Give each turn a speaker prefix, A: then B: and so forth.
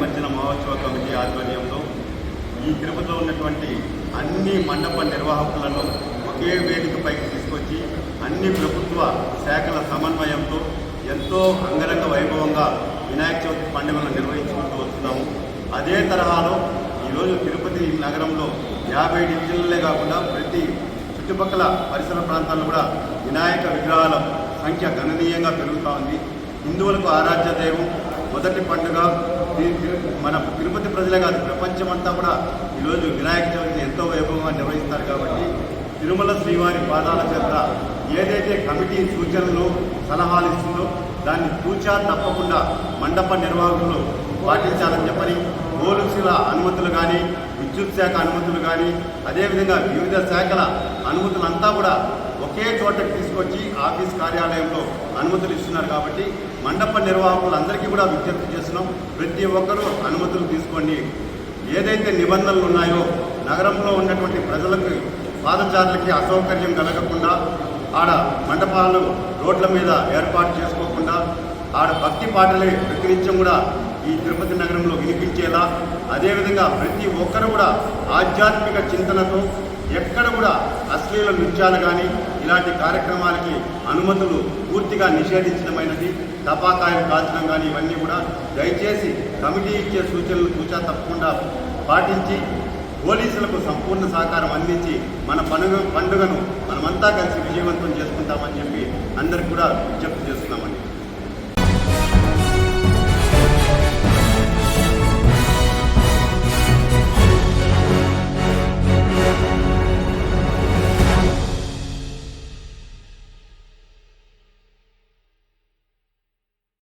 A: నిమజ్జన మహోత్సవ కమిటీ ఆధ్వర్యంలో. ఈ తిరుపతిలో ఉన్నటువంటి అన్ని మండప నిర్వాహకులను ఒకే వేదికపైకి తీసుకొచ్చి అన్ని ప్రభుత్వ శాఖల సమన్వయంతో ఎంతో అంగరంగ వైభవంగా వినాయక చవితి పండుగను నిర్వహించుకుంటూ వస్తున్నాము. అదే తరహాలో ఈరోజు తిరుపతి నగరంలో యాభై డివిజన్లే కాకుండా ప్రతి చుట్టుపక్కల పరిసర ప్రాంతాల్లో కూడా వినాయక విగ్రహాల సంఖ్య గణనీయంగా పెరుగుతూ ఉంది. హిందువులకు ఆరాధ్య దేవం మొదటి పండుగ మన తిరుపతి ప్రజలే కాదు ప్రపంచమంతా కూడా ఈరోజు వినాయక చవితిని ఎంతో వైభవంగా నిర్వహిస్తారు కాబట్టి తిరుమల శ్రీవారి పాదాల చెంత ఏదైతే కమిటీ సూచనలు సలహాలు ఇస్తుందో దాన్ని తూచా తప్పకుండా మండప నిర్వాహకులు పాటించాలని చెప్పని పోలీసుల అనుమతులు కానీ విద్యుత్ శాఖ అనుమతులు కానీ అదేవిధంగా వివిధ శాఖల అనుమతులంతా కూడా ఒకే చోటకి తీసుకొచ్చి ఆఫీస్ కార్యాలయంలో అనుమతులు ఇస్తున్నారు కాబట్టి మండప నిర్వాహకులందరికీ కూడా విజ్ఞప్తి చేస్తున్నాం. ప్రతి ఒక్కరూ అనుమతులు తీసుకోండి. ఏదైతే నిబంధనలు ఉన్నాయో నగరంలో ఉన్నటువంటి ప్రజలకు పాదచారులకి అసౌకర్యం కలగకుండా ఆడ మండపాలు రోడ్ల మీద ఏర్పాటు చేసుకోకుండా ఆడ భక్తి పాటలే ప్రతినిత్యం కూడా ఈ తిరుపతి నగరంలో వినిపించేలా అదేవిధంగా ప్రతి ఒక్కరు కూడా ఆధ్యాత్మిక చింతనతో ఎక్కడ కూడా అశ్లీల నృత్యాలు కానీ ఇలాంటి కార్యక్రమాలకి అనుమతులు పూర్తిగా నిషేధించడమైనది టపాకాయలు కాల్చడం కానీ ఇవన్నీ కూడా దయచేసి కమిటీ ఇచ్చే సూచనలు తూచా తప్పకుండా పాటించి పోలీసులకు సంపూర్ణ సహకారం అందించి మన పండుగ పండుగను మనమంతా కలిసి విజయవంతం చేసుకుంటామని చెప్పి అందరికి కూడా విజ్ఞప్తి చేస్తున్నామండి.